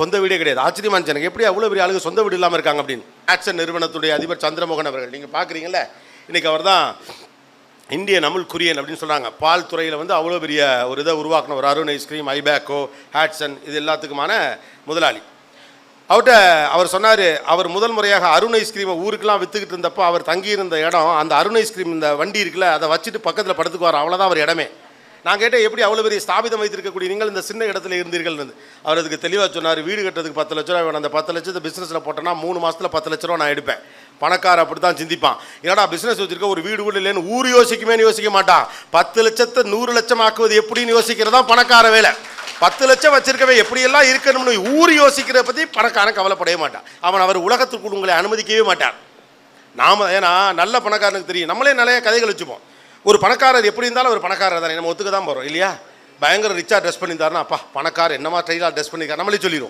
சொந்த வீடே கிடையாது. ஆச்சரியமா இருந்துச்சு எனக்கு எப்படி அவ்வளோ பெரிய ஆளுங்க சொந்த வீடு இல்லாமல் இருக்காங்க அப்படின்னு. ஆக்சன் நிறுவனத்துடைய அதிபர் சந்திரமோகன் அவர்கள். நீங்கள் பார்க்குறீங்கல்ல இன்னைக்கு அவர் தான் இந்திய நமுல் குரியன் அப்படின்னு சொல்கிறாங்க பால் துறையில் வந்து அவ்வளோ பெரிய ஒரு இதை உருவாக்கின ஒரு அருண் ஐஸ்கிரீம் ஐபேக்கோ ஹேட்சன் இது எல்லாத்துக்குமான முதலாளி. அவர்கிட்ட அவர் சொன்னார் அவர் முதல் முறையாக அருண் ஐஸ்கிரீமை ஊருக்கெலாம் விற்றுக்கிட்டு இருந்தப்போ அவர் தங்கியிருந்த இடம் அந்த அருண் ஐஸ்கிரீம் இந்த வண்டி இருக்குல்ல அதை வச்சுட்டு பக்கத்தில் படுத்துக்குவார். அவ்வளோதான் அவர் இடமே. நான் கேட்டேன் எப்படி அவ்வளோ பெரிய ஸ்தாபிதம் வைத்திருக்கக்கூடிய நீங்கள் இந்த சின்ன இடத்துல இருந்தீர்கள்னு அவர் அதுக்கு தெளிவாக சொன்னார் வீடு கட்டுறதுக்கு பத்து லட்ச ரூபா வேணும். அந்த பத்து லட்சத்தை பிஸ்னஸில் போட்டோன்னா மூணு மாதத்தில் பத்து லட்ச ரூபா நான் எடுப்பேன். பணக்கார அப்படி தான் சிந்திப்பான். என்னடா பிஸ்னஸ் வச்சிருக்க? ஒரு வீடு கூட இல்லைன்னு ஊர் யோசிக்குமேனு யோசிக்க மாட்டான். பத்து லட்சத்தை நூறு லட்சம் ஆக்குவது எப்படின்னு யோசிக்கிறதா பணக்கார வேலை. பத்து லட்சம் வச்சிருக்கவே எப்படியெல்லாம் இருக்கணும்னு ஊர் யோசிக்கிறத பற்றி பணக்காரன் கவலைப்படவே மாட்டான். அவன் அவர் உலகத்துக்கு உங்களை அனுமதிக்கவே மாட்டான். நாம ஏன்னா நல்ல பணக்காரனுக்கு தெரியும். நம்மளே நிறைய கதைகள் வச்சுப்போம். ஒரு பணக்காரர் எப்படி இருந்தாலும் ஒரு பணக்காரர் தானே. நம்ம ஒத்துக்க தான் போகிறோம் இல்லையா? பயங்கர ரிச்சாக ட்ரெஸ் பண்ணியிருந்தாருன்னா அப்பா பணக்காரர் என்னமா ஸ்டைலாக ட்ரெஸ் பண்ணியிருக்காரு நம்மளே சொல்லிடுவோம்.